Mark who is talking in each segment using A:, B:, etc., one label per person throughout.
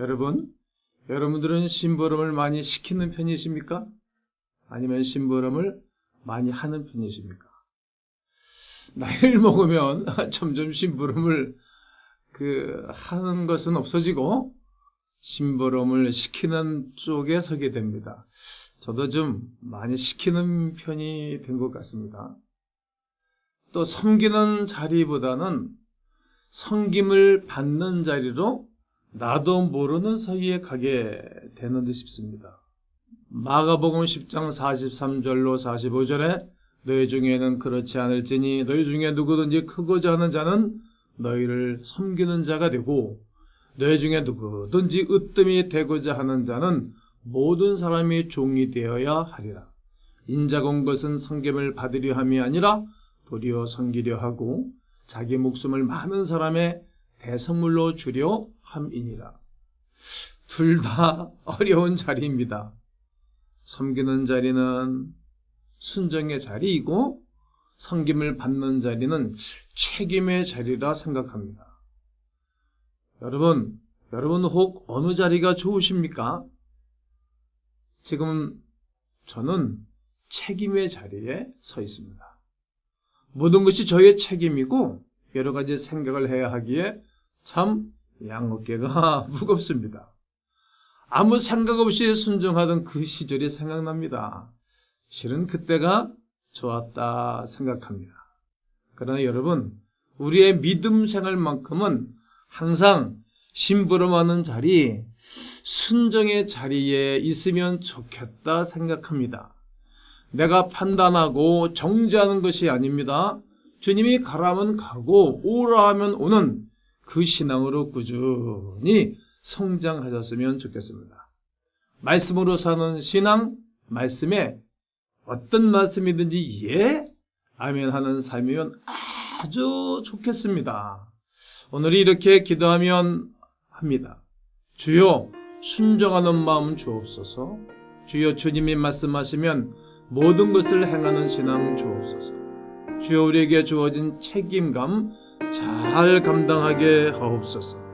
A: 여러분, 여러분들은 심부름을 많이 시키는 편이십니까? 아니면 심부름을 많이 하는 편이십니까? 나이를 먹으면 점점 심부름을 그 하는 것은 없어지고 심부름을 시키는 쪽에 서게 됩니다. 저도 좀 많이 시키는 편이 된 것 같습니다. 또 섬기는 자리보다는 섬김을 받는 자리로 나도 모르는 사이에 가게 되는 듯 싶습니다. 마가복음 10장 43절로 45절에 너희 중에는 그렇지 않을지니 너희 중에 누구든지 크고자 하는 자는 너희를 섬기는 자가 되고 너희 중에 누구든지 으뜸이 되고자 하는 자는 모든 사람이 종이 되어야 하리라. 인자가 온 것은 섬김을 받으려 함이 아니라 도리어 섬기려 하고 자기 목숨을 많은 사람의 대선물로 주려 함이니라. 둘 다 어려운 자리입니다. 섬기는 자리는 순정의 자리이고 섬김을 받는 자리는 책임의 자리라 생각합니다. 여러분, 여러분 혹 어느 자리가 좋으십니까? 지금 저는 책임의 자리에 서 있습니다. 모든 것이 저의 책임이고 여러 가지 생각을 해야 하기에 참 양 어깨가 무겁습니다. 아무 생각 없이 순종하던 그 시절이 생각납니다. 실은 그때가 좋았다 생각합니다. 그러나 여러분, 우리의 믿음 생활만큼은 항상 심부름하는 자리, 순정의 자리에 있으면 좋겠다 생각합니다. 내가 판단하고 정죄하는 것이 아닙니다. 주님이 가라면 가고 오라 하면 오는 그 신앙으로 꾸준히 성장하셨으면 좋겠습니다. 말씀으로 사는 신앙, 말씀에 어떤 말씀이든지 예, 아멘 하는 삶이면 아주 좋겠습니다. 오늘 이렇게 기도하면 합니다. 주여 순종하는 마음 주옵소서. 주여 주님이 말씀하시면 모든 것을 행하는 신앙 주옵소서. 주여 우리에게 주어진 책임감 잘 감당하게 하옵소서.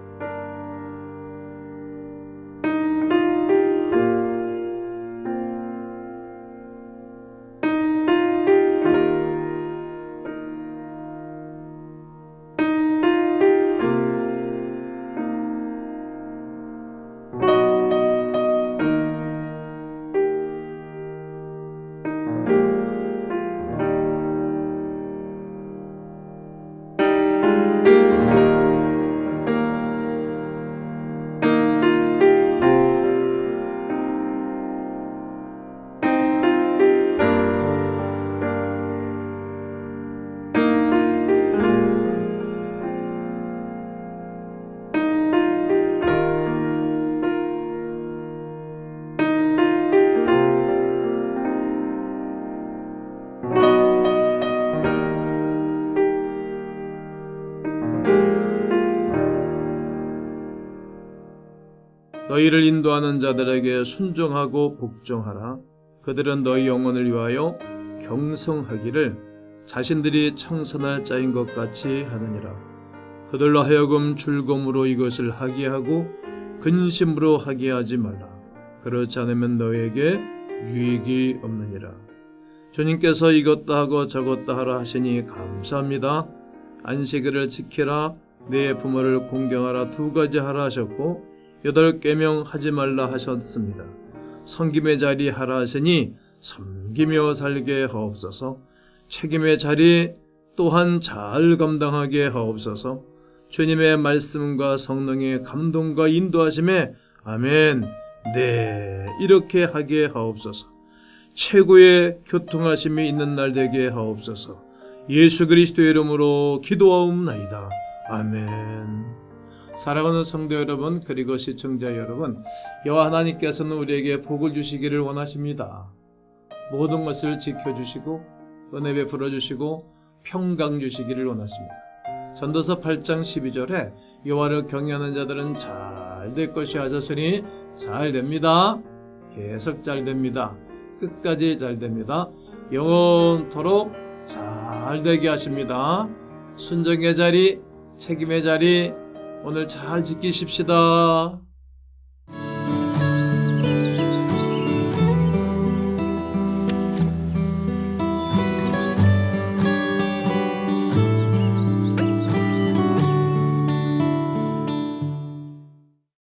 A: 너희를 인도하는 자들에게 순종하고 복종하라. 그들은 너희 영혼을 위하여 경성하기를 자신들이 청선할 자인 것 같이 하느니라. 그들로 하여금 즐거움으로 이것을 하게 하고 근심으로 하게 하지 말라. 그렇지 않으면 너에게 유익이 없느니라. 주님께서 이것도 하고 저것도 하라 하시니 감사합니다. 안식일을 지키라, 내 부모를 공경하라 두 가지 하라 하셨고 여덟 계명 하지 말라 하셨습니다. 섬김의 자리 하라 하시니 섬기며 살게 하옵소서. 책임의 자리 또한 잘 감당하게 하옵소서. 주님의 말씀과 성령의 감동과 인도하심에 아멘. 네, 이렇게 하게 하옵소서. 최고의 교통하심이 있는 날 되게 하옵소서. 예수 그리스도의 이름으로 기도하옵나이다. 아멘. 사랑하는 성도 여러분 그리고 시청자 여러분 여호와 하나님께서는 우리에게 복을 주시기를 원하십니다. 모든 것을 지켜주시고 은혜 베풀어 주시고 평강 주시기를 원하십니다. 전도서 8장 12절에 여호와를 경외하는 자들은 잘 될 것이 하셨으니 잘 됩니다. 계속 잘 됩니다. 끝까지 잘 됩니다. 영원토록 잘 되게 하십니다. 순정의 자리, 책임의 자리, 오늘 잘 지키십시다.